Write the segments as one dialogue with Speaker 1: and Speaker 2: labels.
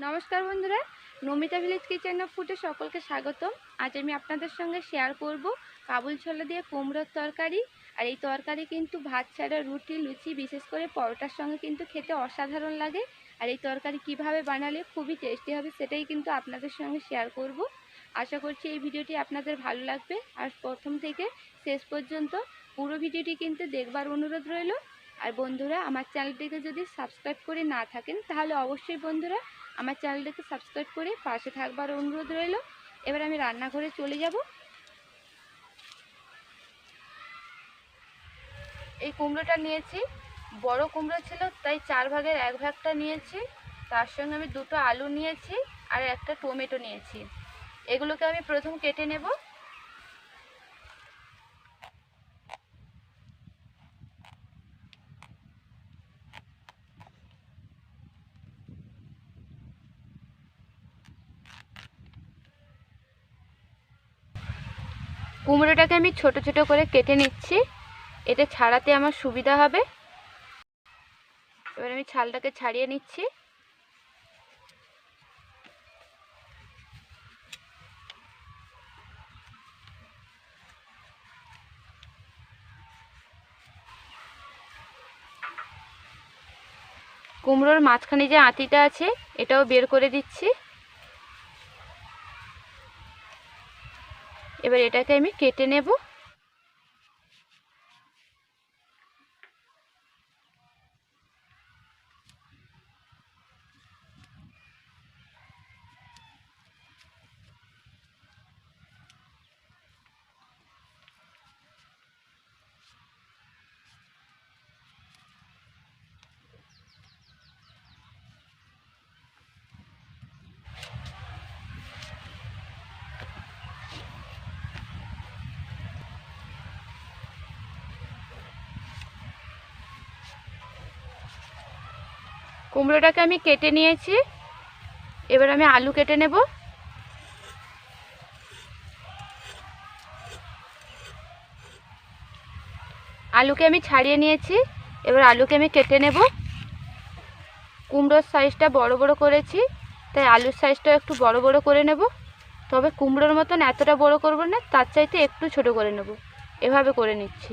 Speaker 1: নমস্কার বন্ধুরা, Namita village kitchen of ফুডে সকলকে স্বাগতম। আজ আমি আপনাদের সঙ্গে শেয়ার করব কাবুল ছোলা দিয়ে কুমড়োর তরকারি। আর এই তরকারি কিন্তু ভাত ছাড়া রুটি, লুচি, বিশেষ করে পরোটার সঙ্গে কিন্তু খেতে অসাধারণ লাগে। আর এই তরকারি কীভাবে বানালে খুবই টেস্টি হবে সেটাই কিন্তু আপনাদের সঙ্গে শেয়ার করব। আশা করছি এই ভিডিওটি আপনাদের ভালো লাগবে। আর প্রথম থেকে শেষ পর্যন্ত পুরো ভিডিওটি কিন্তু দেখবার অনুরোধ রইল। আর বন্ধুরা, আমার চ্যানেলটিকে যদি সাবস্ক্রাইব করে না থাকেন, তাহলে অবশ্যই বন্ধুরা আমার চ্যানেলটাকে সাবস্ক্রাইব করে পাশে থাকবার অনুরোধ রইল। এবার আমি রান্নাঘরে চলে যাব। এই কুমড়োটা নিয়েছি। বড় কুমড়ো ছিল, তাই চার ভাগের এক ভাগটা নিয়েছি। তার সঙ্গে আমি দুটো আলু নিয়েছি আর একটা টমেটো নিয়েছি। এগুলোকে আমি প্রথম কেটে নেব। কুমড়োটাকে আমি ছোট ছোট করে কেটে নিচ্ছি। এতে ছাড়াতে আমার সুবিধা হবে। এবার আমি ছালটাকে ছাড়িয়ে নিচ্ছি। কুমড়োর মাঝখানে যে আঁতিটা আছে, এটাও বের করে দিচ্ছি। এবার এটাকে আমি কেটে নেব। কুমড়োটাকে আমি কেটে নিয়েছি। এবার আমি আলু কেটে নেব। আলুকে আমি ছাড়িয়ে নিয়েছি। এবার আলুকে আমি কেটে নেব। কুমড়োর সাইজটা বড় বড় করেছি, তাই আলুর সাইজটা একটু বড় বড় করে নেব। তবে কুমড়োর মতন এতটা বড় করব না, তার চাইতে একটু ছোট করে নেব। এভাবে করে নিচ্ছি।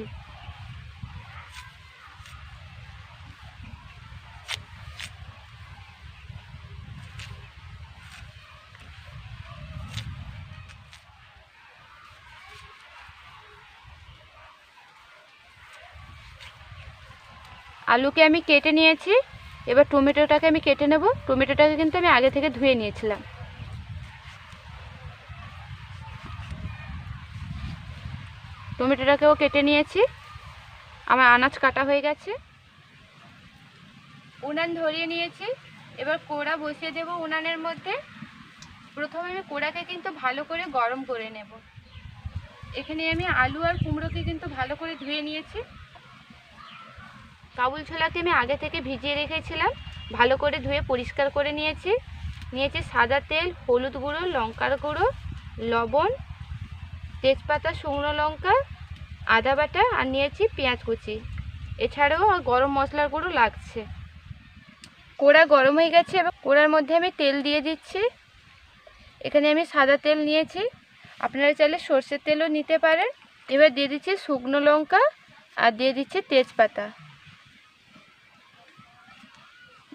Speaker 1: আলুকে আমি কেটে নিয়েছি। এবার টমেটোটাকে আমি কেটে নেব। টমেটোটাকে কিন্তু আমি আগে থেকে ধুয়ে নিয়েছিলাম। টমেটোটাকেও কেটে নিয়েছি। আমার আনাজ কাটা হয়ে গেছে। উনান ধরিয়ে নিয়েছি। এবার কোড়া বসিয়ে দেব উনানের মধ্যে। প্রথমে আমি কোড়াকে কিন্তু ভালো করে গরম করে নেব। এখানে আমি আলু আর কুমড়োকে কিন্তু ভালো করে ধুয়ে নিয়েছি। কাবুল ছোলাকে আমি আগে থেকে ভিজিয়ে রেখেছিলাম। ভালো করে ধুয়ে পরিষ্কার করে নিয়েছি। নিয়েছি সাদা তেল, হলুদ গুঁড়ো, লঙ্কার গুঁড়ো, লবণ, তেজপাতা, শুকনো লঙ্কা, আদা বাটা, আর নিয়েছি পেঁয়াজ কুচি। এছাড়াও গরম মশলার গুঁড়ো লাগছে। কোড়া গরম হয়ে গেছে, এবার কোড়ার মধ্যে আমি তেল দিয়ে দিচ্ছি। এখানে আমি সাদা তেল নিয়েছি। আপনারা চাইলে সর্ষের তেলও নিতে পারেন। এবার দিয়ে দিচ্ছি শুকনো লঙ্কা, আর দিয়ে দিচ্ছি তেজপাতা।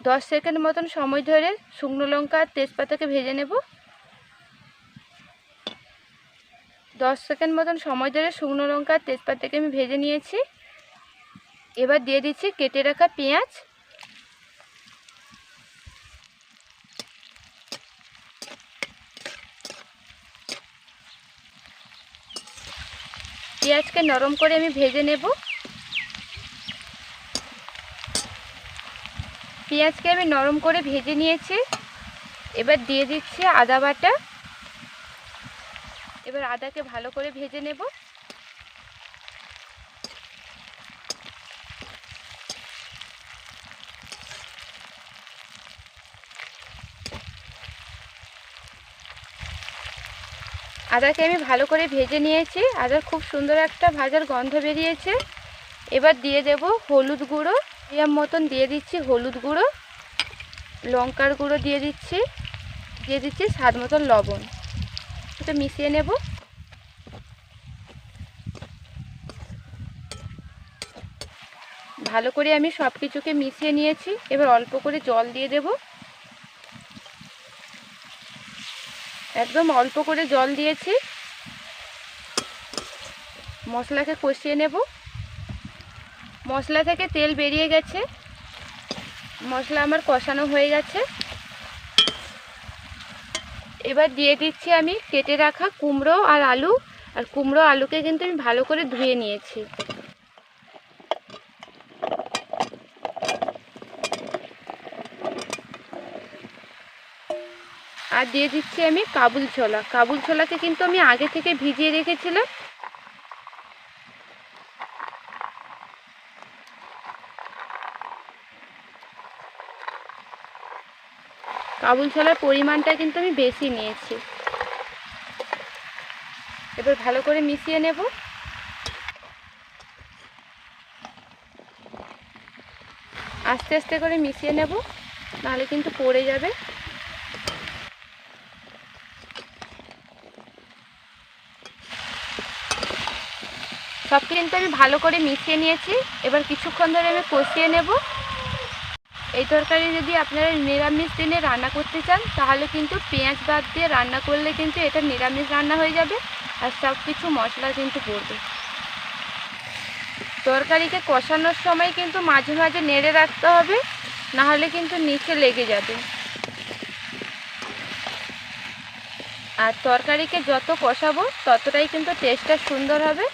Speaker 1: দশ সেকেন্ড মতন সময় ধরে শুকনো লঙ্কা আর তেজপাতাকে ভেজে নেব। দশ সেকেন্ড মতন সময় ধরে শুকনো লঙ্কা আর তেজপাতাকে আমি ভেজে নিয়েছি। এবার দিয়ে দিচ্ছি কেটে রাখা পেঁয়াজ। পেঁয়াজকে নরম করে আমি ভেজে নেব। পেঁয়াজকে আমি নরম করে ভেজে নিয়েছি। এবার দিয়ে দিচ্ছি আদা বাটা। এবার আদাকে ভালো করে ভেজে নেব। আদাকে আমি ভালো করে ভেজে নিয়েছি। আদার খুব সুন্দর একটা ভাজার গন্ধ বেরিয়েছে। এবার দিয়ে দেব হলুদ গুঁড়ো। এর মতন দিয়ে দিচ্ছি হলুদ গুঁড়ো, লঙ্কার গুঁড়ো দিয়ে দিচ্ছি দিয়ে দিচ্ছি স্বাদ মতন লবণ। এটা মিশিয়ে নেব। ভালো করে আমি সব কিছুকে মিশিয়ে নিয়েছি। এবার অল্প করে জল দিয়ে দেব। একদম অল্প করে জল দিয়েছি। মশলাকে কষিয়ে নেব। মশলা থেকে তেল বেরিয়ে গেছে। মশলা আমার কষানো হয়ে গেছে। এবার দিয়ে দিচ্ছি আমি কেটে রাখা কুমড়ো আর আলু। আর কুমড়ো আলুকে কিন্তু আমি ভালো করে ধুয়ে নিয়েছি। আর দিয়ে দিচ্ছি আমি কাবুল ছোলা। কাবুল ছোলাকে কিন্তু আমি আগে থেকে ভিজিয়ে রেখেছিলাম। কাবুল ছোলার পরিমাণটা কিন্তু আমি বেশি নিয়েছি। এবার ভালো করে মিশিয়ে নেব। আস্তে আস্তে করে মিশিয়ে নেব, নাহলে কিন্তু পড়ে যাবে। সব কিন্তু আমি ভালো করে মিশিয়ে নিয়েছি। এবার কিছুক্ষণ ধরে আমি কষিয়ে নেব। এই তরকারি যদি আপনারা নিরামিষ দিনে রান্না করতে চান, তাহলে কিন্তু পেঁয়াজ বাদ দিয়ে রান্না করলে কিন্তু এটা নিরামিষ রান্না হয়ে যাবে আর সব কিছু মশলা কিন্তু পড়বে। তরকারিকে কষানোর সময় কিন্তু মাঝে মাঝে নেড়ে রাখতে হবে, নাহলে কিন্তু নিচে লেগে যাবে। আর তরকারিকে যত কষাবো, ততটাই কিন্তু টেস্টটা সুন্দর হবে।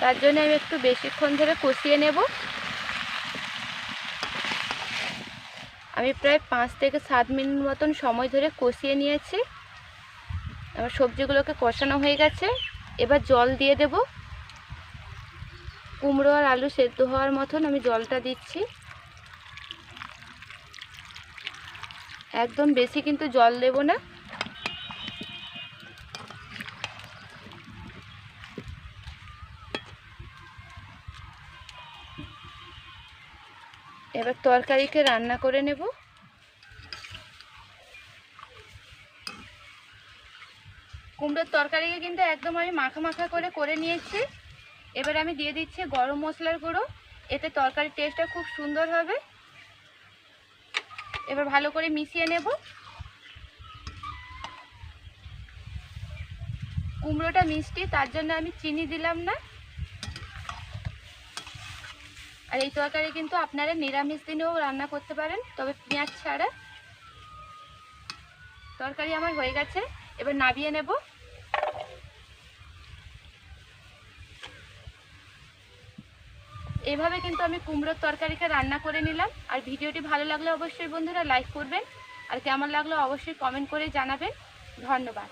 Speaker 1: তার জন্য আমি একটু বেশিক্ষণ ধরে কষিয়ে নেব। আমি প্রায় পাঁচ থেকে সাত মিনিট মতন সময় ধরে কষিয়ে নিয়েছি। আমার সবজিগুলোকে কষানো হয়ে গেছে। এবার জল দিয়ে দেব। কুমড়ো আর আলু সেদ্ধ হওয়ার মতন আমি জলটা দিচ্ছি। একদম বেশি কিন্তু জল দেব না। এবার তরকারিকে রান্না করে নেব। কুমড়োর তরকারিকে কিন্তু একদম আমি মাখা মাখা করে করে নিয়েছি। এবার আমি দিয়ে দিচ্ছি গরম মশলার গুঁড়ো। এতে তরকারির টেস্টটা খুব সুন্দর হবে। এবার ভালো করে মিশিয়ে নেব। কুমড়োটা মিষ্টি, তার জন্য আমি চিনি দিলাম না। আর এই তরকারি কিন্তু আপনারা নিরামিষ দিনেও রান্না করতে পারেন, তবে পেঁয়াজ ছাড়া। তরকারি আমার হয়ে গেছে, এবার নাবিয়ে নেব। এভাবে কিন্তু আমি কুমড়োর তরকারিকে রান্না করে নিলাম। আর ভিডিওটি ভালো লাগলে অবশ্যই বন্ধুরা লাইক করবেন, আর কেমন লাগল অবশ্যই কমেন্ট করে জানাবেন। ধন্যবাদ।